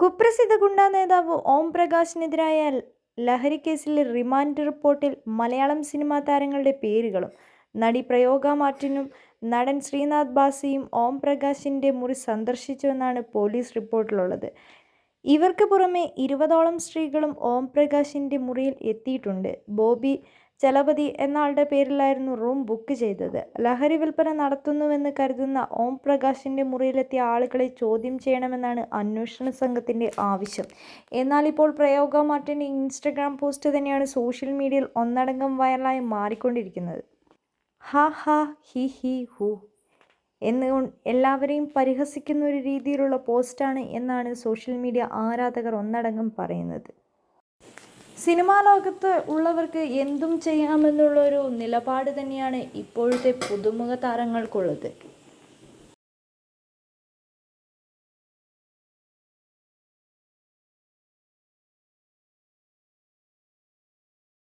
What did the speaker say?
കുപ്രസിദ്ധ ഗുണ്ടാ നേതാവ് ഓം പ്രകാശിനെതിരായ ലഹരി കേസിലെ റിമാൻഡ് റിപ്പോർട്ടിൽ മലയാളം സിനിമാ താരങ്ങളുടെ പേരുകളും നടി പ്രയോഗ മാർട്ടിനും നടൻ ശ്രീനാഥ് ബാസിയും ഓം പ്രകാശിന്റെ മുറി സന്ദർശിച്ചുവെന്നാണ് പോലീസ് റിപ്പോർട്ടിലുള്ളത്. ഇവർക്ക് പുറമെ ഇരുപതോളം സ്ത്രീകളും ഓം പ്രകാശിന്റെ മുറിയിൽ എത്തിയിട്ടുണ്ട്. ബോബി ചലപതി എന്നയാളുടെ പേരിലായിരുന്നു റൂം ബുക്ക് ചെയ്തത്. ലഹരി വിൽപ്പന നടത്തുന്നുവെന്ന് കരുതുന്ന ഓം പ്രകാശിന്റെ മുറിയിലെത്തിയ ആളുകളെ ചോദ്യം ചെയ്യണമെന്നാണ് അന്വേഷണ സംഘത്തിന്റെ ആവശ്യം. എന്നാൽ ഇപ്പോൾ പ്രയോഗ മാർട്ടിന്റെ ഇൻസ്റ്റഗ്രാം പോസ്റ്റ് തന്നെയാണ് സോഷ്യൽ മീഡിയയിൽ ഒന്നടങ്കം വൈറലായി മാറിക്കൊണ്ടിരിക്കുന്നത്. ഹാ ഹാ ഹി ഹി ഹു എന്ന് എല്ലാവരെയും പരിഹസിക്കുന്ന ഒരു രീതിയിലുള്ള പോസ്റ്റാണ് എന്നാണ് സോഷ്യൽ മീഡിയ ആരാധകർ ഒന്നടങ്കം പറയുന്നത്. സിനിമാ ലോകത്ത് ഉള്ളവർക്ക് എന്തും ചെയ്യാമെന്നുള്ളൊരു നിലപാട് തന്നെയാണ് ഇപ്പോഴത്തെ പുതുമുഖ താരങ്ങൾക്കുള്ളത്.